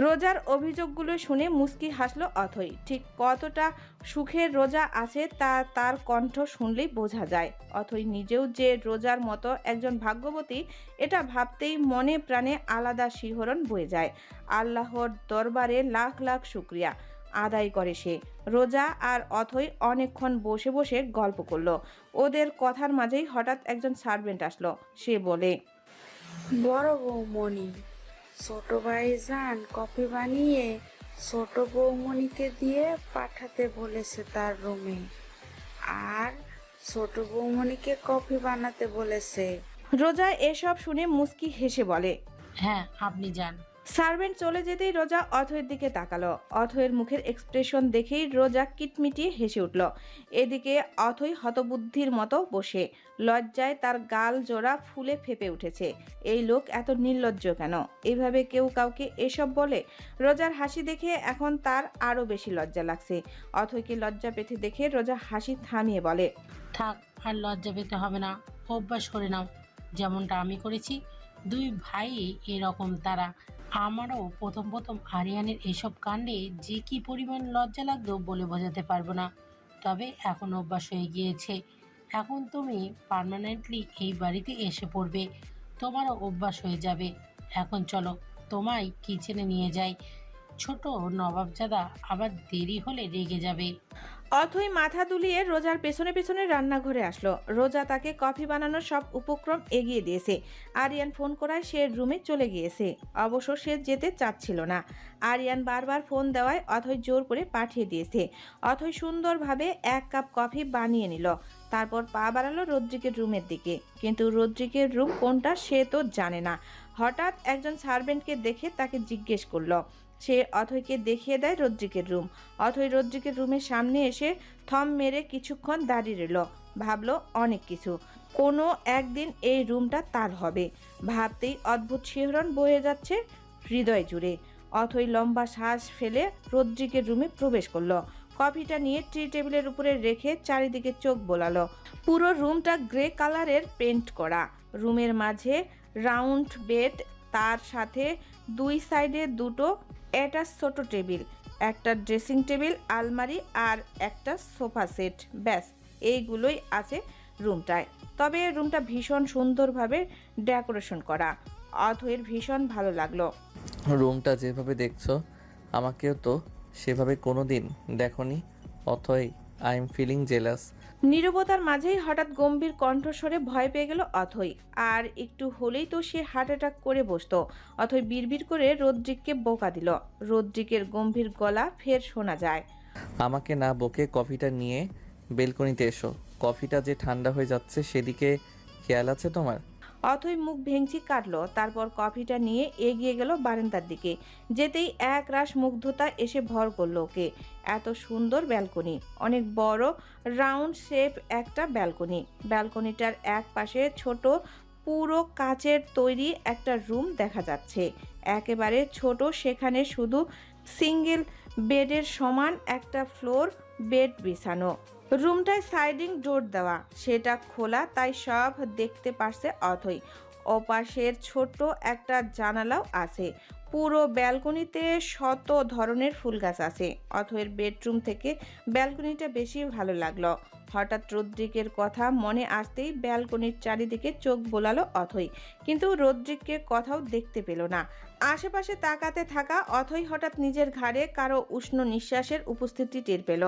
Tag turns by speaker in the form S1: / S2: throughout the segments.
S1: রোজার অভিযোগগুলো শুনে মুস্কি হাসলো অথই। ঠিক কতটা সুখের রোজা আছে তা তার কণ্ঠ শুনলেই বোঝা যায়। অথই নিজেও যে রোজার মতো একজন ভাগ্যবতী, এটা ভাবতেই মনে প্রাণে আলাদা শিহরণ বয়ে যায়। আল্লাহর দরবারে লাখ লাখ শুক্রিয়া আদায় করে সে। রোজা আর অথই অনেকক্ষণ বসে বসে গল্প করল। ওদের কথার মাঝেই হঠাৎ একজন সার্ভেন্ট আসলো। সে বলে,
S2: বড় বৌমণি ছোট ভাইজান কফি বানিয়ে ছোট বৌমণিকে দিয়ে পাঠাতে বলেছে তার রুমে। আর ছোট বৌমণিকে কফি বানাতে বলেছে।
S1: রোজা এসব শুনে মুস্কি হেসে বলে
S3: হ্যাঁ আপনি যান।
S1: সার্ভেন্ট চলে যেতেই রোজা অথয়ের দিকে তাকালো। অথয়ের মুখের এক্সপ্রেশন দেখেই রোজা কিটমিটিয়ে হেসে উঠল। এদিকে অথই হতবুদ্ধির মতো বসে। লজ্জায় তার গাল জোড়া ফুলে ফেপে উঠেছে। এই লোক এত নির্লজ্জ কেন? এইভাবে কেউ কাউকে এসব বলে? রোজার হাসি দেখে এখন তার আরও বেশি লজ্জা লাগছে। অথয়কে লজ্জা পেতে দেখে রোজা হাসি থামিয়ে বলে,
S3: থাক, আর লজ্জা পেতে হবে না। অভ্যাস করে নাও। যেমনটা আমি করেছি, দুই ভাই এরকম তারা আমারও প্রথম প্রথম আরিয়ানের এসব কাণ্ডে যে কি পরিমাণ লজ্জা লাগতো বলে বোঝাতে পারব না। তবে এখন অভ্যাস হয়ে গিয়েছে। এখন তুমি পার্মানেন্টলি এই বাড়িতে এসে পড়বে। তোমারও অভ্যাস হয়ে যাবে। এখন চলো, তোমায় কিচেনে নিয়ে যাই। ছোট নবাবজাদা আবার দেরি হলে রেগে যাবে।
S1: অথই মাথা দুলিয়ে রোজার পেছনে পেছনে রান্নাঘরে আসলো। রোজা তাকে কফি বানানোর সব উপক্রম এগিয়ে দিয়েছে। আরিয়ান ফোন করায় সে রুমে চলে গিয়েছে। অবশ্য সে যেতে চাচ্ছিল না। আরিয়ান বারবার ফোন দেওয়ায় অথই জোর করে পাঠিয়ে দিয়েছে। অথই সুন্দরভাবে এক কাপ কফি বানিয়ে নিল। তারপর পা বাড়ালো রদ্রিকের রুমের দিকে। কিন্তু রদ্রিকের রুম কোনটা সে তো জানে না। হঠাৎ একজন সার্ভেন্টকে দেখে তাকে জিজ্ঞেস করল সে অথয়কে দেখিয়ে দেয় রদ্রিকের রুম। অথই রদ্রিকের রুমের সামনে এসে থম মেরে কিছুক্ষণ দাঁড়িয়ে রইল। ভাবলো অনেক কিছু। কোনো একদিন এই রুমটা তার হবে। ভাবতেই অদ্ভুত শিহরণ বয়ে যাচ্ছে হৃদয় জুড়ে। অথই লম্বা শ্বাস ফেলে রদ্রিকের রুমে প্রবেশ করল। কফিটা নিয়ে ট্রি টেবিলের উপরে রেখে চারিদিকে চোখ বোলালো। পুরো রুমটা গ্রে কালারের পেন্ট করা। রুমের মাঝে রাউন্ড বেড, তার সাথে দুই সাইডে দুটো অ্যাটাচ ছোট টেবিল, একটা ড্রেসিং টেবিল, আলমারি আর একটা সোফা সেট। ব্যাস, এইগুলোই আছে রুমটায়। তবে রুমটা ভীষণ সুন্দরভাবে ডেকোরেশন করা। অথয়ের ভীষণ ভালো লাগল।
S4: রুমটা যেভাবে দেখছ, আমাকেও তো সেভাবে কোনো দিন দেখনি। Athoi, I am feeling jealous.
S1: নীরবতার মাঝেই হঠাৎ গম্ভীর কণ্ঠস্বরে ভয় পেয়ে গেল অথই। আর একটু হলেই তো সে হার্ট অ্যাটাক করে বসত। অথই বিড়বিড় করে রোদ্রিককে বোকা দিল। রোদ্রিকের গম্ভীর গলা ফের শোনা যায়।
S4: আমাকে না বকে কফিটা নিয়ে বেলকনিতে এসো। কফিটা যে ঠান্ডা হয়ে যাচ্ছে সেদিকে খেয়াল আছে তোমার?
S1: অথই মুখ ভেঙচি কাটলো, তারপর কফিটা নিয়ে এগিয়ে গেল বারান্দার দিকে। যেতেই এক রাশ মুগ্ধতা এসে ভর করল ওকে। এত সুন্দর ব্যালকনি, অনেক বড়, রাউন্ড শেপ একটা ব্যালকনি। ব্যালকনিটার এক পাশে ছোট, পুরো কাচের তৈরি একটা রুম দেখা যাচ্ছে। একেবারে ছোট, সেখানে শুধু সিঙ্গেল বেডের সমান একটা ফ্লোর বেড বিছানো। রুমটায় সাইডিং ডোর দেওয়া। সেটা খোলা, তাই সব দেখতে পারছে অথই। অপাশের ছোট একটা জানালাও আছে। পুরো ব্যালকনিতে শত ধরনের ফুল গাছ আছে। অথয়ের বেডরুম থেকে ব্যালকনিটা বেশি ভালো লাগল। হঠাৎ রদ্রিকের কথা মনে আসতেই ব্যালকনির চারিদিকে চোখ বোলালো অথই। কিন্তু রদ্রিককে কোথাও দেখতে পেল না। আশেপাশে তাকাতে থাকা অথই হঠাৎ নিজের ঘাড়ে কারও উষ্ণ নিঃশ্বাসের উপস্থিতি টের পেল।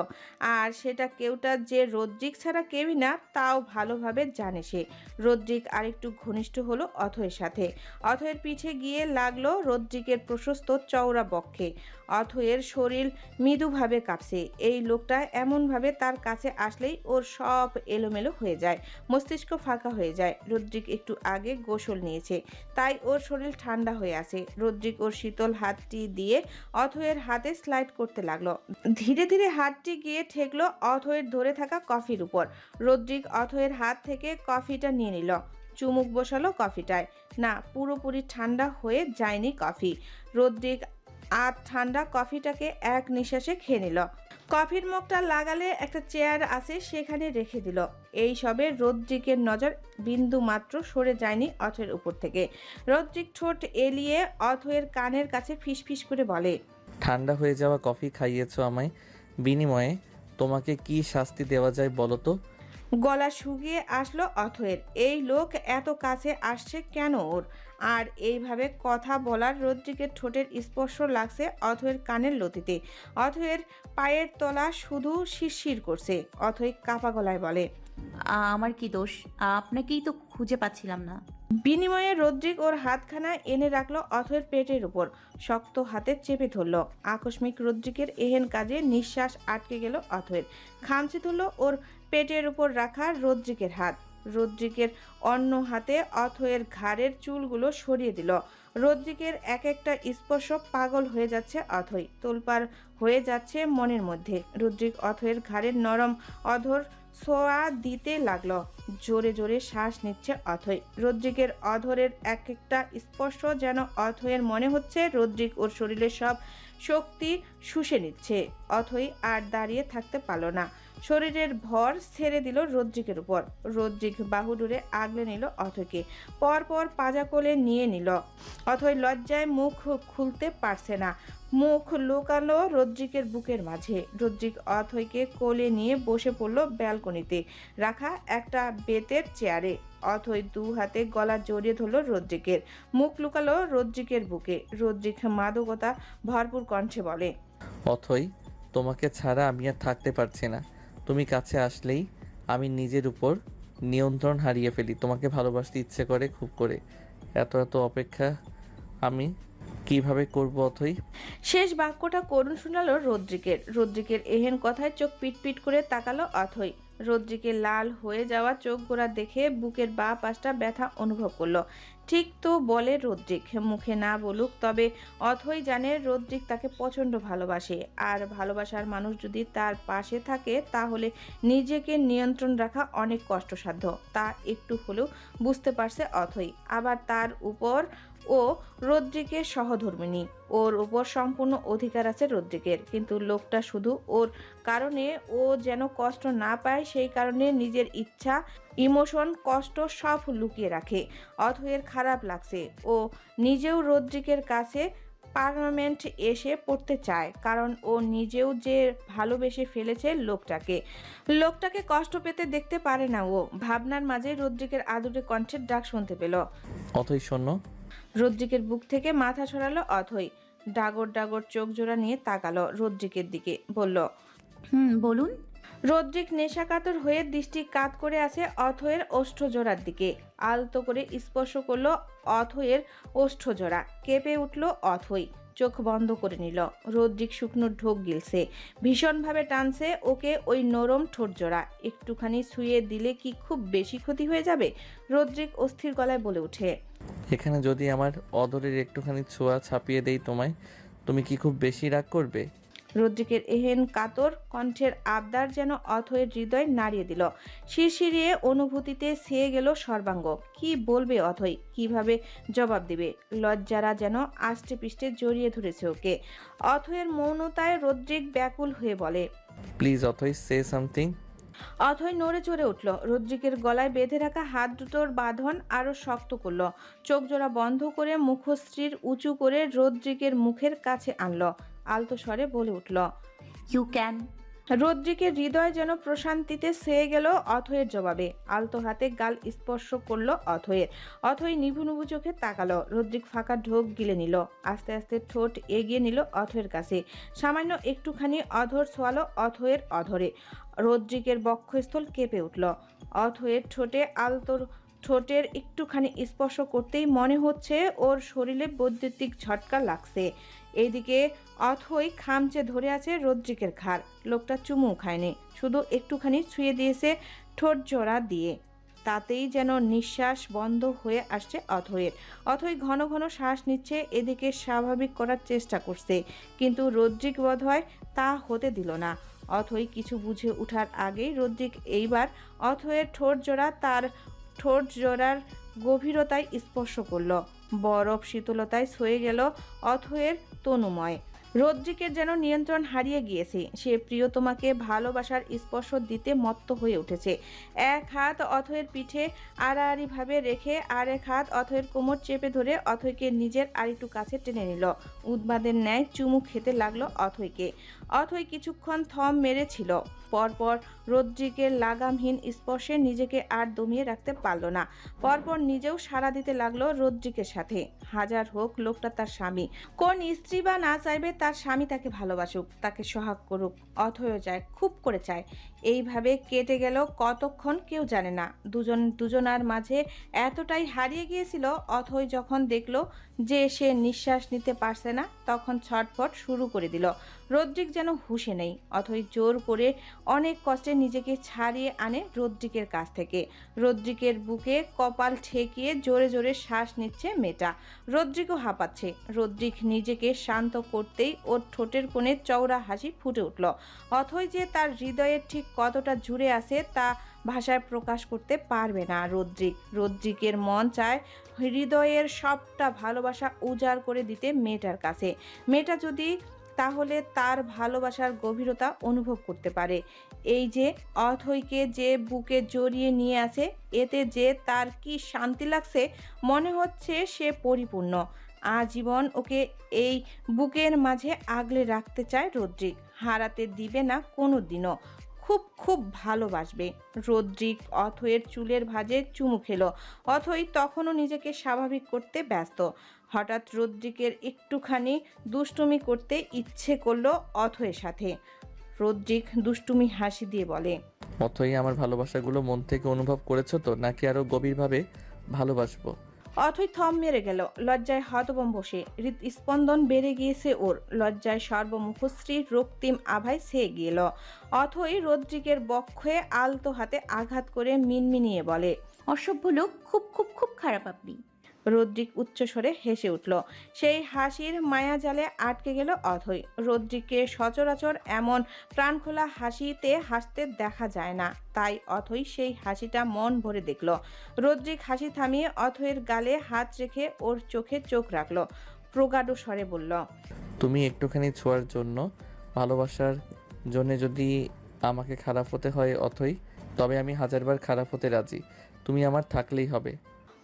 S1: আর সেটা কেউটা যে রদ্রিক ছাড়া কেউই না, তাও ভালোভাবে জানে সে। রদ্রিক আরেকটু ঘনিষ্ঠ হলো অথয়ের সাথে। অথয়ের পিঠে গিয়ে লাগল রদ্রিকের প্রশস্ত চওড়া বক্ষে। অথয়ের শরীর মৃদুভাবে কাঁপছে। এই লোকটা এমনভাবে তার কাছে আসলেই ওর সব এলোমেলো হয়ে যায়, মস্তিষ্ক ফাঁকা হয়ে যায়। রদ্রিক একটু আগে গোসল নিয়েছে, তাই ওর শরীর ঠান্ডা হয়ে আছে। রদ্রিক ওর শীতল হাতটি দিয়ে অথয়ের হাতে স্লাইড করতে লাগল। ধীরে ধীরে হাতটি গিয়ে ঠেকলো অথয়ের ধরে থাকা কফির উপর। রদ্রিক অথয়ের হাত থেকে কফিটা নিয়ে নিল। চুমুক বসালো কফিটায়। না, পুরোপুরি ঠান্ডা হয়ে যায়নি কফি। রদ্রিক আর ঠান্ডা কফিটাকে এক নিঃশ্বাসে খেয়ে নিল। কফির মুখটা লাগালে একটা চেয়ার আছে সেখানে রেখে দিল। এই সবে রদ্রিকের নজর বিন্দু মাত্র সরে যায়নি অথের উপর থেকে। রদ্রিক ঠোঁট এলিয়ে অথয়ের কানের কাছে ফিসফিস করে বলে,
S4: ঠান্ডা হয়ে যাওয়া কফি খাইয়েছো আমায়? বিনিময়ে তোমাকে কি শাস্তি দেওয়া যায় বলো তো?
S1: গলা শুকিয়ে আসলো অথয়ের। এই লোক এত কাছে আসছে কেন ওর? আর এইভাবে কথা বলার রদ্রিকের ঠোঁটের স্পর্শ লাগছে অথয়ের কানের লতিতে। অথয়ের পায়ের তলা শুধু শিরশির করছে। অথই কাপা গলায় বলে
S5: আমার কি দোষ? আপনাকেই তো খুঁজে পাচ্ছিলাম না।
S1: বিনিময়ে রদ্রিক ওর হাতখানা এনে রাখল অথয়ের পেটের উপর। শক্ত হাতে চেপে ধরলো। আকস্মিক রদ্রিকের এহেন কাজে নিঃশ্বাস আটকে গেল অথয়ের। খামচে ধরল ওর পেটের উপর রাখা রদ্রিকের হাত। রদ্রিকের অন্য হাতে অথয়ের ঘাড়ের চুলগুলো সরিয়ে দিল। রদ্রিকের এক একটা স্পর্শ পাগল হয়ে যাচ্ছে অথই। তোলপার হয়ে যাচ্ছে মনের মধ্যে। রদ্রিক অথয়ের ঘাড়ের নরম অধর ছোঁয়া দিতে লাগল। জোরে জোরে শ্বাস নিচ্ছে অথই। রদ্রিকের অধরের এক একটা স্পর্শ যেন অথয়ের মনে হচ্ছে রদ্রিক ওর শরীরের সব শক্তি শুষে নিচ্ছে। অথই আর দাঁড়িয়ে থাকতে পারল না। শরীরের ভর ছেড়ে দিল রদ্রিকের উপর। রদ্রিক বাহুডুরে আগলে নিল অথয়কে পরপর পাজা কোলে নিয়ে নিল। অথয় লজ্জায় মুখ খুলতে পারছে না। মুখ লুকালো রদ্রিকের বুকের মাঝে। রদ্রিক অথয়কে কোলে নিয়ে বসে পড়ল ব্যালকনিতে। রাখা একটা বেতের চেয়ারে। অথই দু হাতে গলা জড়িয়ে ধরল রদ্রিকের। মুখ লুকালো রদ্রিকের বুকে। রদ্রিক মাদকতা ভরপুর কণ্ঠে বলে,
S4: অথই, তোমাকে ছাড়া আমি আর থাকতে পারছি না। তুমি কাছে আসলেই আমি নিজের উপর নিয়ন্ত্রণ হারিয়ে ফেলি। তোমাকে ভালোবাসতে ইচ্ছে করে, খুব করে। এত এত অপেক্ষা আমি কীভাবে করব অথই?
S1: শেষ বাক্যটা করুণ শোনালো রদ্রিকের। রদ্রিকের এহেন কথায় চোখ পিটপিট করে তাকালো অথই। রদ্রিকের লাল হয়ে যাওয়া চোখ গোড়া দেখে বুকের বা পাশটা ব্যথা অনুভব করল। ঠিক তো বলে রদ্রিক, মুখে না বলুক, তবে অথই জানে রদ্রিক তাকে প্রচণ্ড ভালোবাসে। আর ভালোবাসার মানুষ যদি তার পাশে থাকে, তাহলে নিজেকে নিয়ন্ত্রণ রাখা অনেক কষ্টসাধ্য। তা একটু হলেও বুঝতে পারছে অথই। আবার তার উপর ও রদ্রিকের সহধর্মিনী ওর উপর সম্পূর্ণ অধিকার আছে রদ্রিকের কিন্তু লোকটা শুধু ওর কারণে ও যেন কষ্ট না পায়, সেই কারণে নিজের ইচ্ছা, ইমোশন, কষ্ট সব লুকিয়ে রাখে। অথয়ের খারাপ লাগছে। ও নিজেও রদ্রিকের কাছে পার্লামেন্ট এসে পড়তে চায়, কারণ ও নিজেও যে ভালোবেসে ফেলেছে লোকটাকে। লোকটাকে কষ্ট পেতে দেখতে পারে না ও। ভাবনার মাঝে রদ্রিকের আদুরে কণ্ঠের ডাক শুনতে পেল।
S4: অথই শোনো
S1: রদ্রিকের বুক থেকে মাথা সরালো অথই। ডাগর ডাগর চোখ জোড়া নিয়ে তাকালো রদ্রিকের দিকে বলল
S5: হুম বলুন।
S1: রদ্রিক নেশাকাতর হয়ে দৃষ্টি কাত করে আছে অথয়ের ওষ্ঠজোড়ার দিকে। আলতো করে স্পর্শ করল অথয়ের ওষ্ঠজোড়া কেঁপে উঠল অথই। চোখ বন্ধ করে নিল। রৌদ্রিক শুকনো ঢোক গিলছে। ভীষণভাবে টানছে ওকে ওই নরম ঠোঁটজোড়া একটুখানি শুয়ে দিলে কি খুব বেশি ক্ষতি হয়ে যাবে? রৌদ্রিক অস্থির গলায় বলে ওঠে।
S4: এখানে যদি আমার অদরের একটুখানি ছোঁয়া ছাপিয়ে দেই তোমায়, তুমি কি খুব বেশি রাগ করবে?
S1: রদ্রিকের এহেন কাতর কণ্ঠের আবদার যেন অথয়ের হৃদয় নাড়িয়ে দিল। শিরশিরিয়ে অনুভূতিতে ছেয়ে গেল সর্বাঙ্গ। কি বলবে অথই? কীভাবে জবাব দিবে? লজ্জারা যেন আষ্টে পিষ্টে জড়িয়ে ধরেছে ওকে। অথয়ের মৌনতায় রদ্রিক ব্যাকুল হয়ে বলে
S4: প্লিজ অথই সে সামথিং
S1: অথই নড়ে চড়ে উঠল। রদ্রিকের গলায় বেঁধে রাখা হাত দুটোর বাঁধন আরও শক্ত করল। চোখ জোড়া বন্ধ করে মুখশ্রীর উঁচু করে রদ্রিকের মুখের কাছে আনলো। আলতো স্বরে বলে উঠল
S5: ইউ ক্যান
S1: রদ্রিকের হৃদয় যেন প্রশান্তিতে সেয়ে গেল অথয়ের জবাবে। আলতো হাতে গাল স্পর্শ করল অথয়ের। অথই নিভু নিভু চোখে তাকালো। রদ্রিক ফাঁকা ঢোক গিলে নিল। আস্তে আস্তে ঠোঁট এগিয়ে নিল অথয়ের কাছে। সামান্য একটুখানি অধর ছোয়ালো অথয়ের অধরে। রদ্রিকের বক্ষস্থল কেঁপে উঠল। অথয়ের ঠোঁটে আলতোর ঠোঁটের একটুখানি স্পর্শ করতেই মনে হচ্ছে ওর শরীরে বৈদ্যুতিক ঝটকা লাগছে। এইদিকে অথই খামচে ধরে আছে রদ্রিকের ঘাড়। লোকটা চুমু খায়নি, শুধু একটুখানি ছুঁয়ে দিয়েছে ঠোঁট জোড়া দিয়ে। তাতেই যেন নিঃশ্বাস বন্ধ হয়ে আসছে অথয়ের অথই ঘন ঘন শ্বাস নিচ্ছে, এদিকে স্বাভাবিক করার চেষ্টা করছে, কিন্তু রদ্রিক বোধ হয় তা হতে দিল না। অথই কিছু বুঝে ওঠার আগেই রদ্রিক এইবার অথয়ের ঠোঁট জোড়া তার ঠোঁট জোড়ার গভীরতায় স্পর্শ করল। বরফ শীতলতায় ছয়ে গেল অথয়ের তনুময়। রদ্রিকের যেন নিয়ন্ত্রণ হারিয়ে গিয়েছে, সে প্রিয় তোমাকে ভালোবাসার স্পর্শ দিতে মত্ত হয়ে উঠেছে। এক হাত অথয়ের পিঠে আড়াআড়িভাবে রেখে আর এক হাত অথয়ের কোমর চেপে ধরে অথয়কে নিজের আরেকটু কাছে টেনে নিল। উদ্বাদের ন্যায় চুমু খেতে লাগল অথয়কে। অথয় কিছুক্ষণ থম মেরেছিল। পরপর রদ্রিকের লাগামহীন স্পর্শে নিজেকে আর দমিয়ে রাখতে পারল না। পরপর নিজেও সাড়া দিতে লাগল রদ্রিকের সাথে। হাজার হোক লোকটা তার স্বামী। কোন স্ত্রী বা না চাইবে তার স্বামী তাকে ভালোবাসুক, তাকে সোহাগ করুক। অথয় যায় খুব করে চায়। এইভাবে কেটে গেল কতক্ষণ কেউ জানে না। দুজন দুজনার মাঝে এতটাই হারিয়ে গিয়েছিল, অথয় যখন দেখল যে সে নিঃশ্বাস নিতে পারছে না, তখন ছটফট শুরু করে দিল। রদ্রিক যেন হুঁশে নেই। অথই জোর করে অনেক কষ্টে নিজেকে ছাড়িয়ে আনে রদ্রিকের কাছ থেকে। রদ্রিকের বুকে কপাল ঠেকিয়ে জোরে জোরে শ্বাস নিচ্ছে মেয়েটা। রদ্রিকও হাঁপাচ্ছে। রদ্রিক নিজেকে শান্ত করতেই ওর ঠোঁটের কোণে চওড়া হাসি ফুটে উঠল। অথই যে তার হৃদয়ের ঠিক কতটা জুড়ে আছে তা ভাষায় প্রকাশ করতে পারবে না রদ্রিক। রদ্রিকের মন চায় হৃদয়ের সবটা ভালোবাসা উজাড় করে দিতে মেয়েটার কাছে। মেয়েটা যদি তাহলে তার ভালোবাসার গভীরতা অনুভব করতে পারে। এই যে অথৈকে যে বুকে জড়িয়ে নিয়ে আছে, এতে যে তার কি শান্তি লাগছে মনে হচ্ছে সে পরিপূর্ণ। আজীবন ওকে এই বুকের মাঝে আগলে রাখতে চায় রদ্রিক। হারাতে দিবে না কোনো দিনও খুব খুব ভালোবাসবে। রদ্রিক অথয়ের চুলের ভাঁজে চুমু খেলো। অথই তখনও নিজেকে স্বাভাবিক করতে ব্যস্ত। হঠাৎ রদ্রিকের একটুখানি দুষ্টুমি করতে ইচ্ছে করল অথয়ের সাথে। রদ্রিক দুষ্টুমি হাসি দিয়ে বলে,
S4: অথই আমার ভালোবাসাগুলো মন থেকে অনুভব করেছ তো? নাকি আরও গভীরভাবে ভালোবাসবো?
S1: অথই থম মেরে গেল, লজ্জায় হতবম বসে। হৃদস্পন্দন বেড়ে গিয়েছে ওর, লজ্জায় সর্বমুখশ্রী রক্তিম আভায় সে গেল। অথই রদ্রিকের বক্ষে আলতো হাতে আঘাত করে মিনমিনিয়ে বলে,
S5: অসভ্য লোক, খুব খুব খুব খারাপ আপনি।
S1: রদ্রিক উচ্চস্বরে হেসে উঠল। সেই হাসির মায়াজালে আটকে গেল অথই। রদ্রিককে সচরাচর এমন প্রাণখোলা হাসিতে হাসতে দেখা যায় না। তাই অথই সেই হাসিটা মন ভরে দেখল। রদ্রিক হাসি থামিয়ে অথয়ের গালে হাত রেখে ওর চোখে চোখ রাখল। প্রগাঢ় স্বরে বলল,
S4: তুমি একটুখানি ছোঁয়ার জন্য, ভালোবাসার জন্য যদি আমাকে খারাপ হতে হয় অথই, তবে আমি হাজারবার খারাপ হতে রাজি। তুমি আমার থাকলেই হবে।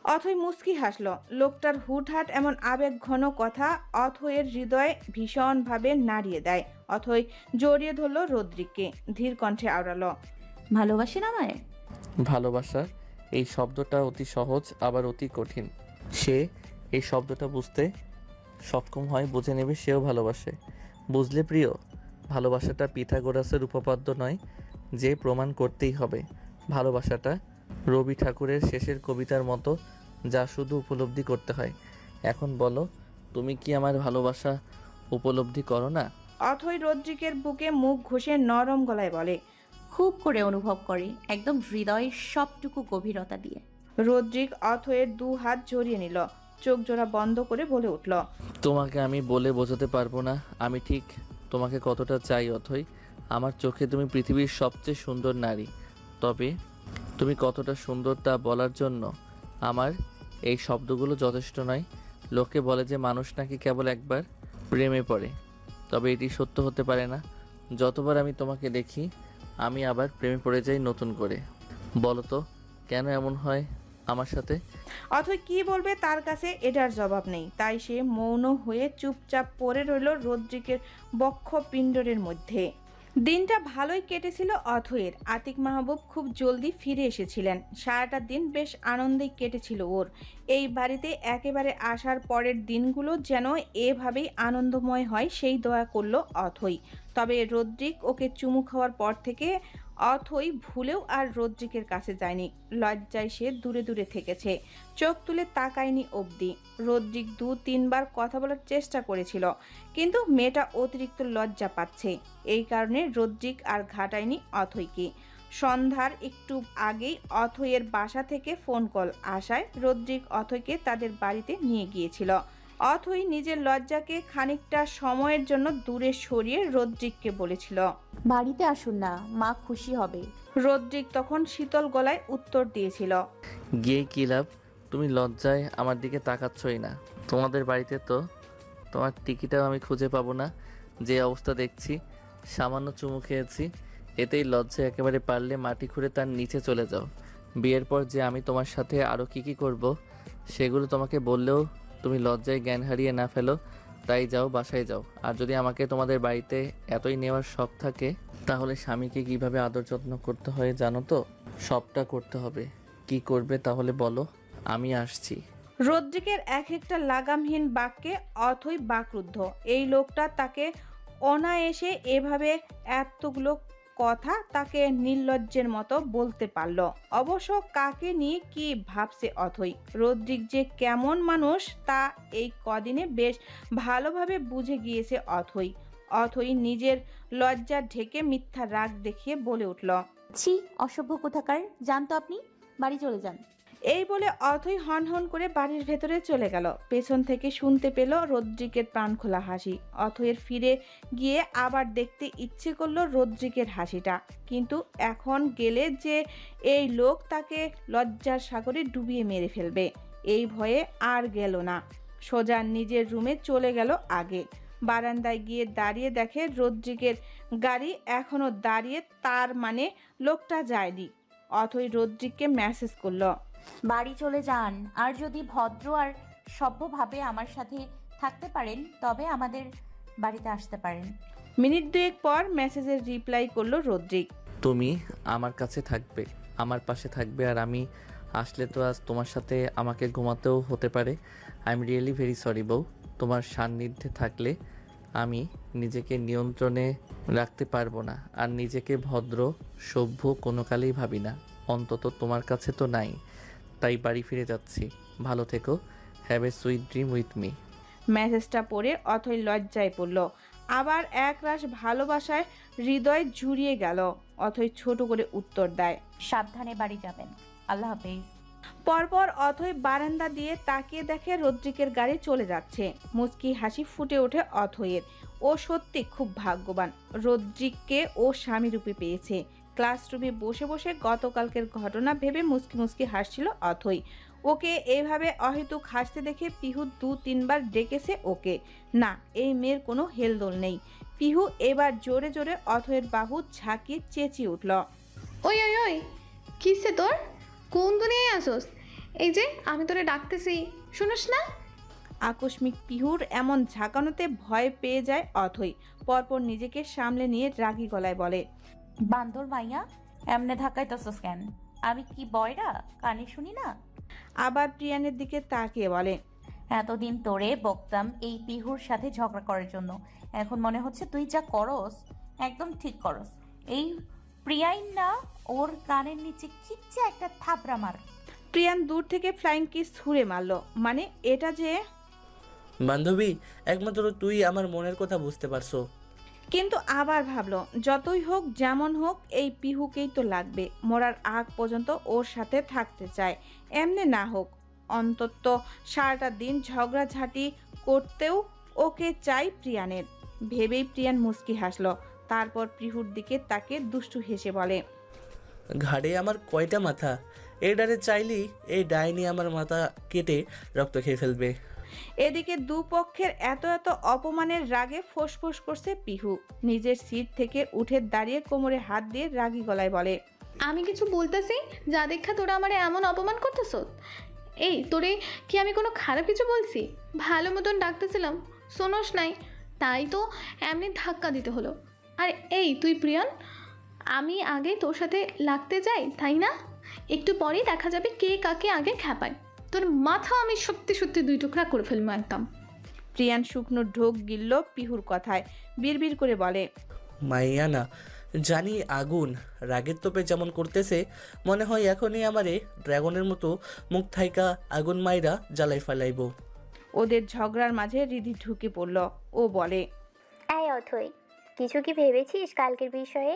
S1: অথই মুস্কি হাসল। লোকটার হুটহাট এমন আবেগ ঘন কথা অথয়ের হৃদয় ভীষণভাবে নাড়িয়ে দেয়। অথই জড়িয়ে ধরল রদ্রিককে, ধীর কণ্ঠে আওড়ালো,
S5: ভালোবাসেন আমায়?
S4: ভালোবাসা, এই শব্দটা অতি সহজ, আবার অতি কঠিন। সে এই শব্দটা বুঝতে সক্ষম হয়, বুঝে নেবে সেও ভালোবাসে। বুঝলে প্রিয়, ভালোবাসাটা পিথাগোরাসের উপপাদ্য নয় যে প্রমাণ করতেই হবে। ভালোবাসাটা রবি ঠাকুরের শেষের কবিতার মতো যা শুধু উপলব্ধি করতে হয়। এখন বলো তুমি কি আমার ভালোবাসা উপলব্ধি করো না?
S1: অথই রদ্রিকের বুকে মুখ ঘষে নরম গলায় বলে
S5: খুব করে অনুভব করে একদম হৃদয়ের সবটুকু গভীরতা দিয়ে।
S1: রদ্রিক অথয়ের দু হাত জড়িয়ে নিল চোখ জোড়া বন্ধ করে বলে উঠল
S4: তোমাকে আমি বলে বোঝাতে পারব না আমি ঠিক তোমাকে কতটা চাই অথই। আমার চোখে তুমি পৃথিবীর সবচেয়ে সুন্দর নারী। তবে তুমি কতটা সুন্দর তা বলার জন্য আমার এই শব্দগুলো যথেষ্ট নয়। লোকে বলে যে মানুষ নাকি কেবল একবার প্রেমে পড়ে। তবে এটি সত্য হতে পারে না। যতবার আমি তোমাকে দেখি, আমি আবার প্রেমে পড়ে যাই নতুন করে। বলো তো, কেন এমন হয় আমার সাথে?
S1: অথই কি বলবে তার কাছে এটার জবাব নেই। তাই সে মৌন হয়ে চুপচাপ পড়ে রইল রদ্রিকের বক্ষ পিণ্ডরের মধ্যে। দিনটা ভালোই কেটেছিল অথয়ের আতিক মাহবুব খুব জলদি ফিরে এসেছিলেন। সারাটা দিন বেশ আনন্দেই কেটেছিল ওর। এই বাড়িতে একেবারে আসার পরের দিনগুলো যেন এভাবেই আনন্দময় হয় সেই দয়া করল অথই তবে রদ্রিক ওকে চুমু খাওয়ার পর থেকে অথই ভুলেও আর রদ্রিকের কাছে যায়নি। লজ্জায় সে দূরে দূরে থেকেছে। চোখ তুলে তাকায়নি অবধি। রদ্রিক দু তিনবার কথা বলার চেষ্টা করেছিল, কিন্তু মেয়েটা অতিরিক্ত লজ্জা পাচ্ছে। এই কারণে রদ্রিক আর ঘাটায়নি অথইকে সন্ধ্যার একটু আগেই অথইয়ের বাসা থেকে ফোন কল আসায় রদ্রিক অথইকে তাদের বাড়িতে নিয়ে গিয়েছিল। অথই নিজের লজ্জাকে খানিকটা সময়ের জন্য দূরে সরিয়ে রদ্রিককে বলেছিল।
S5: বাড়িতে আসুন না মা খুশি হবে।
S1: রদ্রিক তখন শীতল গলায় উত্তর দিয়েছিল।
S4: গিয়ে কী লাভ? তুমি লজ্জায় আমার দিকে তাকাচ্ছই না। তোমাদের বাড়িতে তো তোমার টিকিটাও আমি খুঁজে পাবো না। যে অবস্থা দেখছি সামান্য চুমু খেয়েছি এতেই লজ্জা একেবারে পারলে মাটি খুঁড়ে তার নিচে চলে যাও। বিয়ের পর যে আমি তোমার সাথে আরও কী কী করব সেগুলো তোমাকে বললেও তুমি লজ্জায় জ্ঞান হারিয়ে না ফেলো, তাই যাও, বাসায় যাও। আর যদি আমাকে তোমাদের বাড়িতে এতই নেওয়ার শখ থাকে, তাহলে স্বামীকে কীভাবে আদর যত্ন করতে হয় জানো তো? সবটা করতে হবে। কি করবে তাহলে বলো? আমি আসছি।
S1: রদ্রিকের এক একটা লাগামহীন বাক্যে অথই বাকরুদ্ধ। এই লোকটা তাকে অনায়াসে এভাবে এতগুলো কথা তাকে নির্লজ্জের মতো বলতে পারল। অবশ্য কাকে নিয়ে কি ভাবছে অথই? রদ্রিক যে কেমন মানুষ তা এই কদিনে বেশ ভালোভাবে বুঝে গিয়েছে অথই। অথই নিজের লজ্জা ঢেকে মিথ্যা রাগ দেখিয়ে বলে উঠল,
S5: ছি, অসভ্য কোথাকার? জানতো আপনি, বাড়ি চলে যান।
S1: এই বলে অথই হন হন করে বাড়ির ভেতরে চলে গেল। পেছন থেকে শুনতে পেল রদ্রিকের প্রাণখোলা হাসি। অথয়ের ফিরে গিয়ে আবার দেখতে ইচ্ছে করল রদ্রিকের হাসিটা। কিন্তু এখন গেলে যে এই লোক তাকে লজ্জার সাগরে ডুবিয়ে মেরে ফেলবে। এই ভয়ে আর গেল না। সোজা নিজের রুমে চলে গেল আগে। বারান্দায় গিয়ে দাঁড়িয়ে দেখে রদ্রিকের গাড়ি এখনও দাঁড়িয়ে তার মানে লোকটা যায়নি। অথই রদ্রিককে মেসেজ করল
S5: বাড়ি চলে যান। আর যদি ভদ্র আর সভ্যভাবে আমার সাথে থাকতে পারেন তবে আমাদের বাড়িতে আসতে পারেন।
S1: মিনিট দুয়েক পর মেসেজের রিপ্লাই করল রদ্রিক।
S4: তুমি আমার কাছে থাকবে আমার পাশে থাকবে আর আমি আসলে তো আজ তোমার সাথে আমাকে ঘুমাতেও হতে পারে। I am really very sorry বউ। তোমার সান্নিধ্যে থাকলে আমি নিজেকে নিয়ন্ত্রণে রাখতে পারব না আর নিজেকে ভদ্র সভ্য কোনো কালেই ভাবি না। অন্তত তোমার কাছে তো নাই। তাই বাড়ি ফিরে যাচ্ছি। ভালো থেকো। Have a sweet dream with me
S1: মেসেজটা পড়ে অথই লজ্জায় পড়ল। আবার এক রাশ ভালোবাসায় হৃদয় জুড়িয়ে গেল। অথই ছোট করে উত্তর দেয়।
S5: সাবধানে বাড়ি যাবেন। আল্লাহ হাফেজ।
S1: পরপর অথই বারান্দা দিয়ে তাকিয়ে দেখে রদ্রিকের গাড়ি চলে যাচ্ছে। মুচকি হাসি ফুটে ওঠে অথয়ের ও সত্যি খুব ভাগ্যবান। রদ্রিককে ও স্বামীরূপে পেয়েছে। ক্লাসরুমে বসে বসে গতকালকের ঘটনা ভেবে মুচকি মুচকি হাসছিল অথই। ওকে এইভাবে অহেতুক হাসতে দেখে পিহু দু তিনবার ডেকেছে ওকে। না এই মেয়ের কোনো হেলদোল নেই। পিহু এবার জোরে জোরে অথয়ের বাহু ঝাঁকিয়ে চেঁচিয়ে উঠল।
S6: ওই ওই ওই কিসে তোর? কোন দুনিয়ায় আসোস এই যে আমি তোরে ডাকতেছি। শুনোস না?
S1: আকস্মিক পিহুর এমন ঝাঁকানোতে ভয় পেয়ে যায় অথই। পরপর নিজেকে সামলে নিয়ে রাগী গলায় বলে
S5: বান্দর মাইয়া এমনে ধাক্কায় তো স্ক্যান আমি কি বয়রা? কানে শুনি না?
S1: আবার প্রিয়ানের দিকে তাকিয়ে বলে
S5: এতদিন তোরে বকতাম এই পিহুর সাথে ঝগড়া করার জন্য। এখন মনে হচ্ছে তুই যা করস একদম ঠিক করস। এই প্রিয়াইন না ওর কানের নিচে কিচ্ছে একটা থাপড়া মার।
S1: প্রিয়ান দূর থেকে ফ্লাইং কিস ছুঁড়ে মারলো। মানে এটা যে
S7: বান্ধবী একমাত্র তুই আমার মনের কথা বুঝতে পারছ।
S1: কিন্তু আবার ভাবলো, যতই হোক, যেমন হোক, এই পিহুকেই তো লাগবে। মরার আগ পর্যন্ত ওর সাথে থাকতে চায়। এমনি না হোক, অন্তত সারাটা দিন ঝগড়াঝাটি করতেও ওকে চাই প্রিয়ানের। ভেবেই প্রিয়ান মুস্কি হাসলো। তারপর পিহুর দিকে তাকে দুষ্টু হেসে বলে,
S7: ঘাড়ে আমার কয়টা মাথা? এই ডারে চাইলি এই ডাইনি আমার মাথা কেটে রক্ত খেয়ে ফেলবে।
S1: এদিকে দুপক্ষের এত এত অপমানের রাগে ফোঁস করছে পিহু। নিজের সিট থেকে উঠে দাঁড়িয়ে কোমরে হাত দিয়ে রাগী গলায় বলে,
S6: আমি কিছু বলতেছি? যা দেখা তোরা আমার এমন অপমান করতেছ? এই, তোরে কি আমি কোনো খারাপ কিছু বলছি? ভালো মতন ডাকতেছিলাম, শোনস নাই। তাই তো এমনি ধাক্কা দিতে হলো। আর এই, তুই প্রিয়ন, আমি আগে তোর সাথে লাগতে যাই, তাই না? একটু পরেই দেখা যাবে কে কাকে আগে খ্যাপায়। তোর মাথা আমি সত্যি সত্যি দুই টুকরা করে ফেলব একদম।
S1: প্রিয়ান শুকনো ঢোক গিলল পিহুর কথায় বিড়বিড় করে বলে
S7: মাইয়ানা জানি আগুন রাগের তোপে যেমন করতেছে মনে হয় এখনই আমারে ড্রাগনের মতো মুখ থাইকা আগুন মাইরা জ্বালাই ফালাইব।
S1: ওদের ঝগড়ার মাঝে রিধি ঢুকে পড়ল। ও বলে
S8: এই অথই কিছু কি ভেবেছিস কালকের বিষয়ে?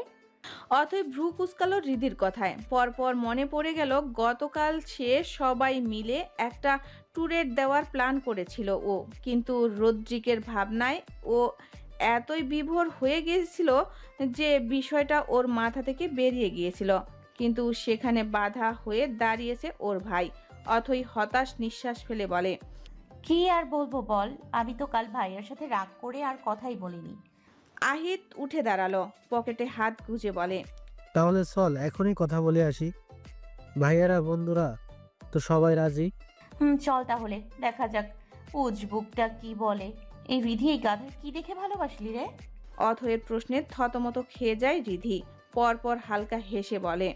S1: অথই ভ্রু কুচকালো রিদির কথায়। পরপর মনে পড়ে গেল, গতকাল সে সবাই মিলে একটা ট্যুরের দেওয়ার প্ল্যান করেছিল ও। কিন্তু রদ্রিকের ভাবনায় ও এতই বিভোর হয়ে গিয়েছিল যে বিষয়টা ওর মাথা থেকে বেরিয়ে গিয়েছিল। কিন্তু সেখানে বাধা হয়ে দাঁড়িয়েছে ওর ভাই, অথই হতাশ নিঃশ্বাস ফেলে বলে,
S5: কি আর বলব বল, আমি তো কাল ভাইয়ের সাথে রাগ করে আর কথাই বলিনি।
S1: আহিত উঠে দাঁড়াল পকেটে হাত গুজে বলে
S9: তাহলে চল এখনই কথা বলে আসি। ভাইয়ারা বন্ধুরা তো সবাই রাজি?
S5: হুম চল তাহলে দেখা যাক উজবুকটা কি বলে। এই বিধি এই গাধার কি দেখে ভালোবাসলি রে?
S1: অথয়ের প্রশ্নে থতমত খেয়ে যায় রিধি পরপর হালকা হেসে বলে